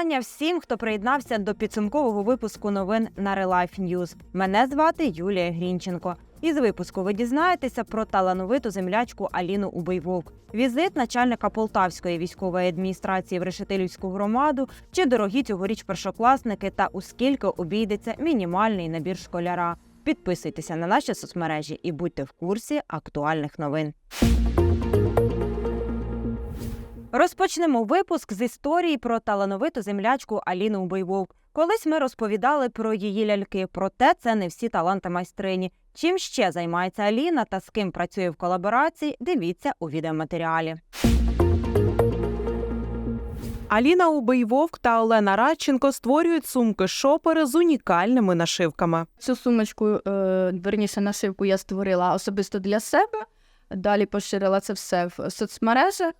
Вітання всім, хто приєднався до підсумкового випуску новин на Relife News. Мене звати Юлія Грінченко. Із випуску ви дізнаєтеся про талановиту землячку Аліну Убийвовк, візит начальника Полтавської військової адміністрації в Решетилівську громаду, чи дорогі цьогоріч першокласники та у скільки обійдеться мінімальний набір школяра. Підписуйтеся на наші соцмережі і будьте в курсі актуальних новин. Розпочнемо випуск з історії про талановиту землячку Аліну Убийвовк. Колись ми розповідали про її ляльки, проте це не всі таланти майстрині. Чим ще займається Аліна та з ким працює в колаборації, дивіться у відеоматеріалі. Аліна Убийвовк та Олена Радченко створюють сумки шопери з унікальними нашивками. Цю сумочку, е, верніше, нашивку я створила особисто для себе. Далі поширила це все в соцмережах.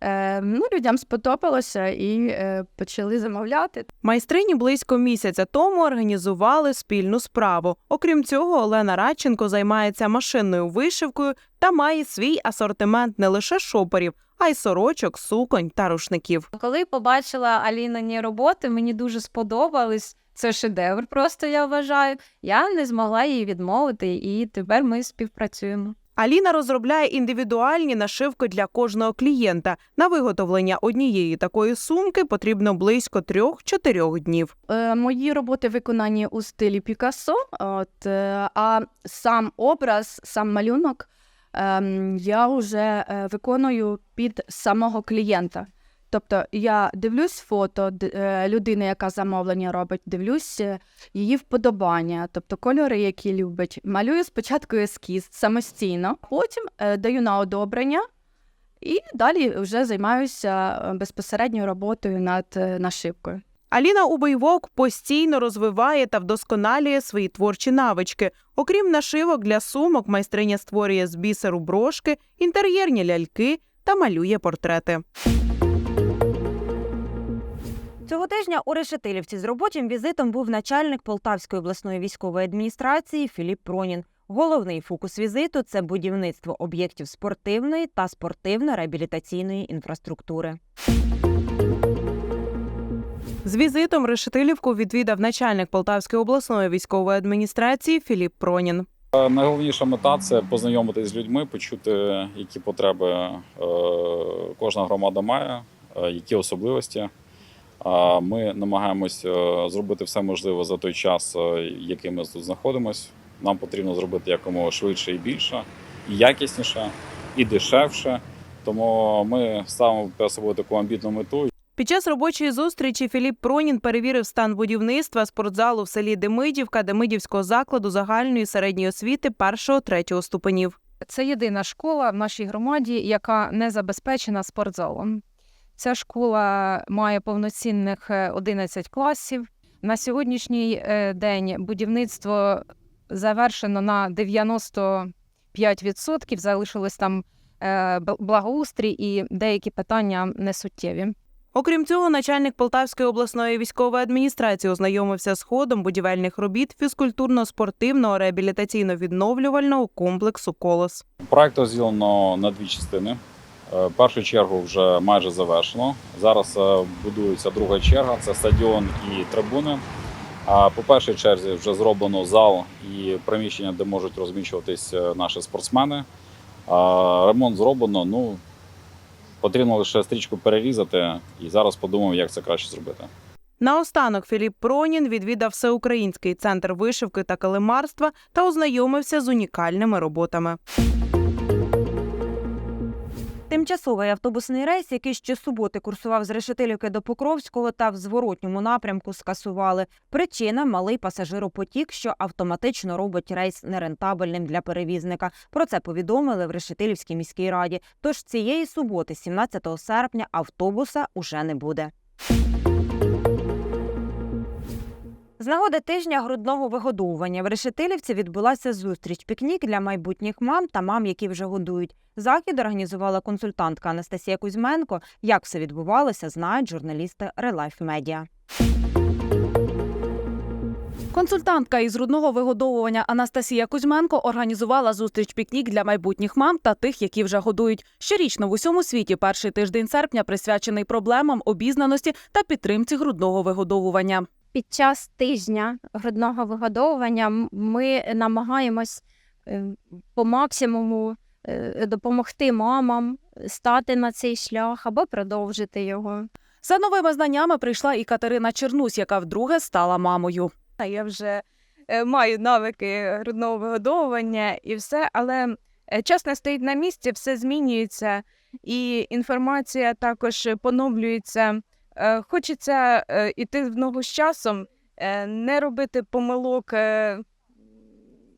Е, ну, людям сподобалося і е, почали замовляти. Майстрині близько місяця тому організували спільну справу. Окрім цього, Олена Радченко займається машинною вишивкою та має свій асортимент не лише шоперів, а й сорочок, суконь та рушників. Коли побачила Алінані роботи, мені дуже сподобались. Це шедевр, просто я вважаю. Я не змогла їй відмовити, і тепер ми співпрацюємо. Аліна розробляє індивідуальні нашивки для кожного клієнта. На виготовлення однієї такої сумки потрібно близько трьох-чотирьох днів. Е, мої роботи виконані у стилі Пікассо, от, е, а сам образ, сам малюнок ем, я вже е, виконую під самого клієнта. Тобто я дивлюсь фото е, людини, яка замовлення робить, дивлюсь е, її вподобання, тобто кольори, які любить. Малюю спочатку ескіз самостійно, потім е, даю на одобрення і далі вже займаюся е, безпосередньо роботою над нашивкою. Аліна Убийвок постійно розвиває та вдосконалює свої творчі навички. Окрім нашивок для сумок, майстриня створює з бісеру брошки, інтер'єрні ляльки та малює портрети. Цього тижня у Решетилівці з робочим візитом був начальник Полтавської обласної військової адміністрації Філіп Пронін. Головний фокус візиту це будівництво об'єктів спортивної та спортивно-реабілітаційної інфраструктури. З візитом Решетилівку відвідав начальник Полтавської обласної військової адміністрації Філіп Пронін. Е, Найголовніша мета це познайомитись з людьми, почути, які потреби е, кожна громада має, е, які особливості. А Ми намагаємось е, зробити все можливе за той час, е, який ми тут знаходимося. Нам потрібно зробити якомога швидше і більше, і якісніше, і дешевше. Тому ми ставимо перед собою таку амбітну мету Під час робочої зустрічі Філіп Пронін перевірив стан будівництва спортзалу в селі Демидівка, Демидівського закладу загальної середньої освіти першого-третього ступенів. Це єдина школа в нашій громаді, яка не забезпечена спортзалом. Ця школа має повноцінних е, 11 класів. На сьогоднішній е, день будівництво завершено на 95%, залишилось там е, благоустрій і деякі питання несуттєві. Окрім цього, начальник Полтавської обласної військової адміністрації ознайомився з ходом будівельних робіт фізкультурно-спортивного реабілітаційно-відновлювального комплексу Колос. Проект розділено на дві частини. Е, Першу чергу вже майже завершено. Зараз е, будується друга черга це стадіон і трибуни. А по першій черзі вже зроблено зал і приміщення, де можуть розміщуватись е, наші спортсмени. Ремонт зроблено. Ну потрібно лише стрічку перерізати, і зараз подумаємо, як це краще зробити. Наостанок Філіп Пронін відвідав всеукраїнський центр вишивки та килимарства та ознайомився з унікальними роботами. Тимчасовий автобусний рейс, який ще суботи курсував з Решетилівки до Покровського та в зворотньому напрямку скасували. Причина малий пасажиропотік, що автоматично робить рейс нерентабельним для перевізника. Про це повідомили в Решетилівській міській раді. Тож цієї суботи, 17 серпня, автобуса уже не буде. З нагоди тижня грудного вигодовування в Решетилівці відбулася зустріч пікнік для майбутніх мам та мам, які вже годують. Захід організувала консультантка Анастасія Кузьменко. Як все відбувалося, знають журналісти Релайф Медіа. Консультантка із грудного вигодовування Анастасія Кузьменко організувала зустріч пікнік для майбутніх мам та тих, які вже годують. Щорічно в усьому світі перший тиждень серпня присвячений проблемам обізнаності та підтримці грудного вигодовування. Під час тижня грудного вигодовування ми намагаємось е, по максимуму е, допомогти мамам стати на цей шлях або продовжити його. За новими знаннями прийшла і Катерина Чернусь, яка вдруге стала мамою. Я вже е, маю навики грудного вигодовування і все, але час не стоїть на місці, все змінюється, і інформація також поновлюється. Е, Хочеться йти іти в ногу з часом, е, не робити помилок, е,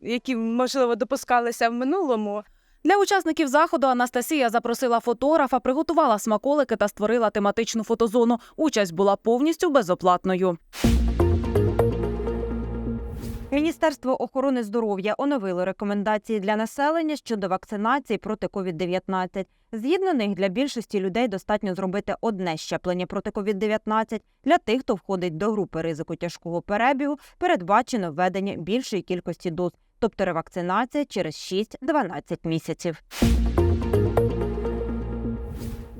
які, можливо, допускалися в минулому. Для учасників заходу Анастасія запросила фотографа, приготувала смаколики та створила тематичну фотозону. Участь була повністю безоплатною. Міністерство охорони здоров'я оновило рекомендації для населення щодо вакцинації проти COVID-19. Згідно них, для більшості людей достатньо зробити одне щеплення проти COVID-19. Для тих, хто входить до групи ризику тяжкого перебігу, передбачено введення більшої кількості доз, тобто ревакцинація через 6-12 місяців.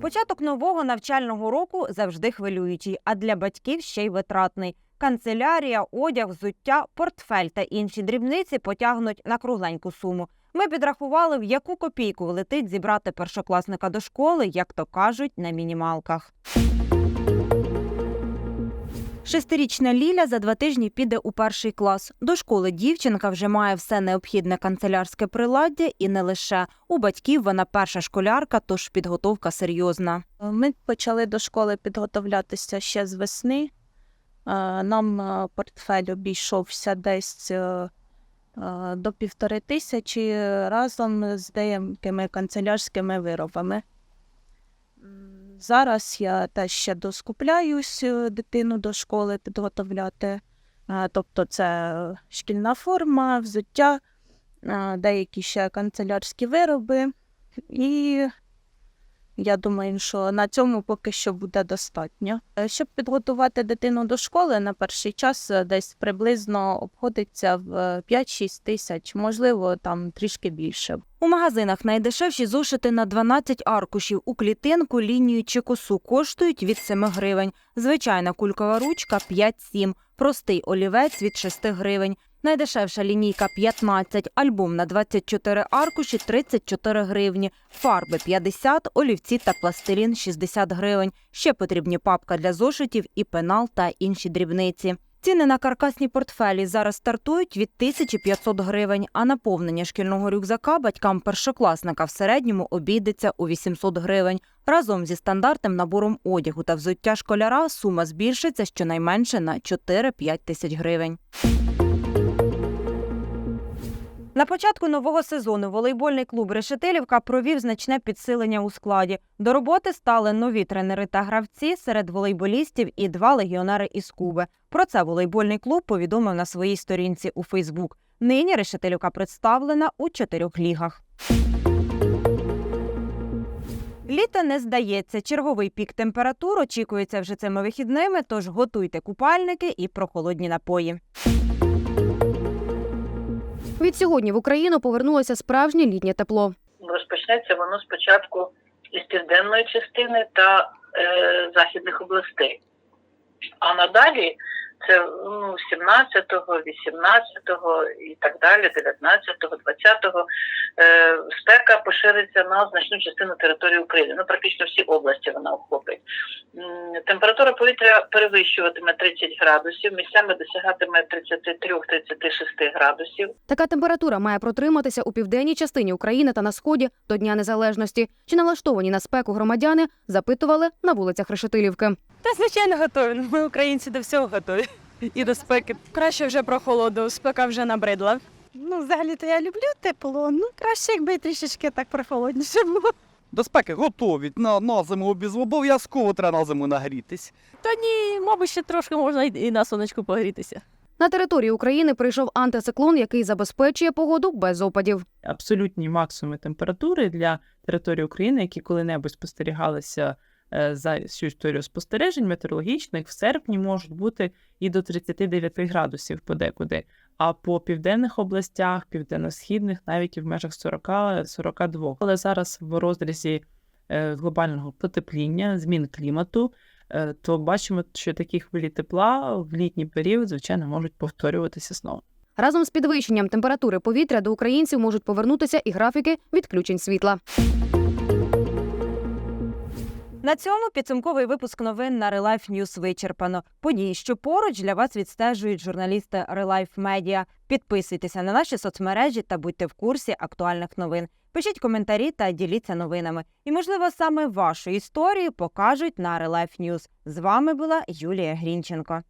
Початок нового навчального року завжди хвилюючий, а для батьків ще й витратний. Канцелярія, одяг, взуття, портфель та інші дрібниці потягнуть на кругленьку суму. Ми підрахували, в яку копійку влетить зібрати першокласника до школи, як то кажуть, на мінімалках. Шестирічна Ліля за два тижні піде у перший клас. До школи дівчинка вже має все необхідне канцелярське приладдя і не лише. У батьків вона перша школярка, тож підготовка серйозна. Ми почали до школи підготовлятися ще з весни. Е, Нам е, портфель обійшовся десь е, до півтори тисячі разом з деякими канцелярськими виробами. Зараз я теж ще доскупляюсь дитину до школи підготовляти. Тобто це шкільна форма, взуття, деякі ще канцелярські вироби. І я думаю, що на цьому поки що буде достатньо. Е, Щоб підготувати дитину до школи на перший час е, десь приблизно обходиться в е, 5-6 тисяч, можливо, там трішки більше. У магазинах найдешевші зошити на 12 аркушів у клітинку, лінію чи косу коштують від 7 гривень. Звичайна кулькова ручка 5-7, простий олівець від 6 гривень. Найдешевша лінійка 15, альбом на 24 аркуші 34 гривні, фарби 50, олівці та пластилін 60 гривень. Ще потрібні папка для зошитів і пенал та інші дрібниці. Ціни на каркасні портфелі зараз стартують від 1500 гривень, а наповнення шкільного рюкзака батькам першокласника в середньому обійдеться у 800 гривень. Разом зі стандартним набором одягу та взуття школяра сума збільшиться щонайменше на 4-5 тисяч гривень. На початку нового сезону волейбольний клуб Решетилівка провів значне підсилення у складі. До роботи стали нові тренери та гравці серед волейболістів і два легіонери із Куби. Про це волейбольний клуб повідомив на своїй сторінці у Фейсбук. Нині Решетилівка представлена у чотирьох лігах. Літо не здається. Черговий пік температур очікується вже цими вихідними, тож готуйте купальники і прохолодні напої. Від сьогодні в Україну повернулося справжнє літнє тепло. розпочнеться воно спочатку із південної частини та е, західних областей. А надалі це ну, 17-го, 18-го і так далі, 19-го, 20-го е, спека пошириться на значну частину території України. Ну, практично всі області вона охопить. Температура повітря перевищуватиме 30 градусів, місцями досягатиме 33-36 градусів. Така температура має протриматися у південній частині України та на сході до Дня Незалежності. Чи налаштовані на спеку громадяни запитували на вулицях Решетилівки. Та звичайно готові. Ми українці до всього готові. І до спеки. Краще вже про холоду, спека вже набридла. Ну, взагалі-то я люблю тепло. Ну, краще, якби трішечки так прохолодніше було. До спеки готові. На, на зиму обіз- обов'язково треба на зиму нагрітись. Та ні, мабуть, ще трошки можна і на сонечку погрітися. На території України прийшов антициклон, який забезпечує погоду без опадів. абсолютні максимуми температури для території України, які коли-небудь спостерігалися за всю історію спостережень метеорологічних в серпні можуть бути і до 39 градусів подекуди. А по південних областях, південно-східних, навіть і в межах 40-42. Але зараз в розрізі е, глобального потепління, змін клімату, е, то бачимо, що такі хвилі тепла в літній період, звичайно, можуть повторюватися знову. Разом з підвищенням температури повітря до українців можуть повернутися і графіки відключень світла. На цьому підсумковий випуск новин на Релайф Ньюс вичерпано. Події, що поруч для вас відстежують журналісти Релайф Медіа. Підписуйтеся на наші соцмережі та будьте в курсі актуальних новин. Пишіть коментарі та діліться новинами. І, можливо, саме вашу історію покажуть на Релайф Ньюс. З вами була Юлія Грінченко.